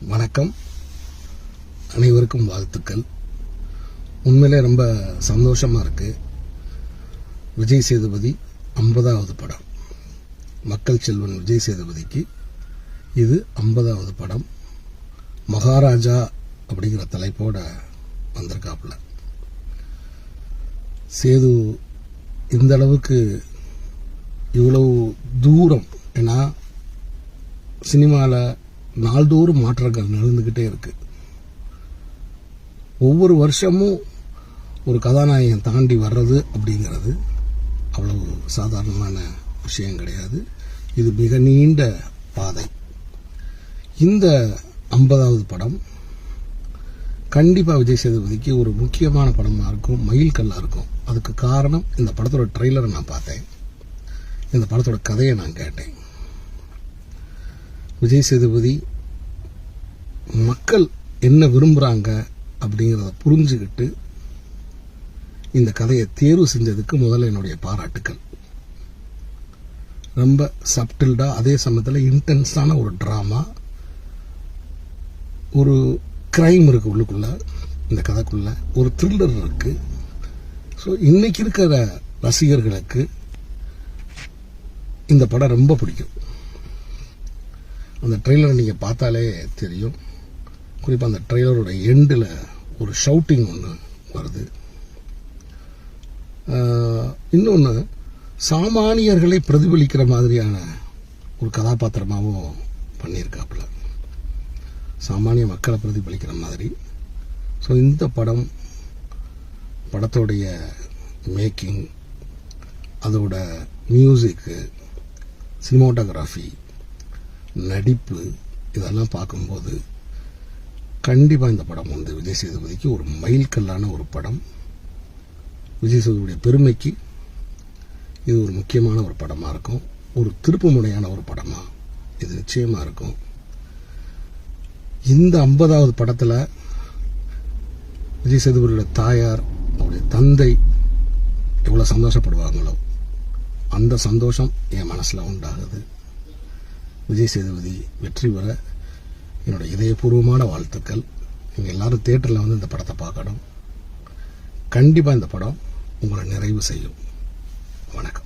வணக்கம். அனைவருக்கும் வாழ்த்துக்கள். உண்மையிலே ரொம்ப சந்தோஷமா இருக்கு. விஜய் சேதுபதி ஐம்பதாவது படம். மக்கள் செல்வன் விஜய் சேதுபதிக்கு இது ஐம்பதாவது படம். மகாராஜா அப்படிங்கிற தலைப்போட வந்திருக்காப்புல. சேது இந்த அளவுக்கு இவ்வளவு தூரம் ஏன்னா சினிமாவில் நாள்தோறும் மாற்றங்கள் நடந்துக்கிட்டே இருக்கு. ஒவ்வொரு வருஷமும் ஒரு கதாநாயகன் தாண்டி வர்றது அப்படிங்கிறது அவ்வளவு சாதாரணமான விஷயம் கிடையாது. இது மிக நீண்ட பாதை. இந்த ஐம்பதாவது படம் கண்டிப்பாக விஜய் சேதுபதிக்கு ஒரு முக்கியமான படமாக இருக்கும் மயில் கல்லாக இருக்கும். அதுக்கு காரணம் இந்த படத்தோட ட்ரெய்லரை நான் பார்த்தேன். இந்த படத்தோட கதையை நான் கேட்டேன். விஜய் சேதுபதி மக்கள் என்ன விரும்புகிறாங்க அப்படிங்கிறத புரிஞ்சுக்கிட்டு இந்த கதையை தேர்வு செஞ்சதுக்கு முதல்ல என்னுடைய பாராட்டுக்கள். ரொம்ப சப்டில்டாக அதே சமயத்தில் இன்டென்ஸான ஒரு ட்ராமா ஒரு கிரைம் இருக்கு உள்ளுக்குள்ள இந்த கதைக்குள்ளே ஒரு த்ரில்லர் இருக்குது ஸோ இன்றைக்கி இருக்கிற ரசிகர்களுக்கு இந்த படம் ரொம்ப பிடிக்கும். அந்த ட்ரெய்லரை நீங்கள் பார்த்தாலே தெரியும். குறிப்பாக அந்த ட்ரெய்லரோட எண்டில் ஒரு ஷவுட்டிங் ஒன்று வருது. இன்னொன்று சாமானியர்களை பிரதிபலிக்கிற மாதிரியான ஒரு கதாபாத்திரமாகவும் பண்ணியிருக்காப்புல. சாமானிய மக்களை பிரதிபலிக்கிற மாதிரி. ஸோ இந்த படம் படத்தோடைய மேக்கிங் அதோட மியூசிக்கு சினிமோட்டோகிராஃபி நடிப்பு இதெல்லாம் பார்க்கும்போது கண்டிப்பாக இந்த படம் வந்து விஜய் சேதுபதிக்கு ஒரு மைல்கல்லான ஒரு படம். விஜய் சேதுபதியுடைய பெருமைக்கு இது ஒரு முக்கியமான ஒரு படமாக இருக்கும். ஒரு திருப்பு முனையான ஒரு படமாக இது நிச்சயமாக இருக்கும். இந்த ஐம்பதாவது படத்தில் விஜய் சேதுபதியோட தாயார் அவருடைய தந்தை எவ்வளோ சந்தோஷப்படுவாங்களோ அந்த சந்தோஷம் என் மனசில் உண்டாகுது. விஜய் சேதுபதி வெற்றி பெற என்னோட இதயபூர்வமான வாழ்த்துக்கள். நீங்கள் எல்லாரும் தேட்டரில் வந்து இந்த படத்தை பார்க்கணும். கண்டிப்பாக இந்த படம் உங்களை நிறைவு செய்யும். வணக்கம்.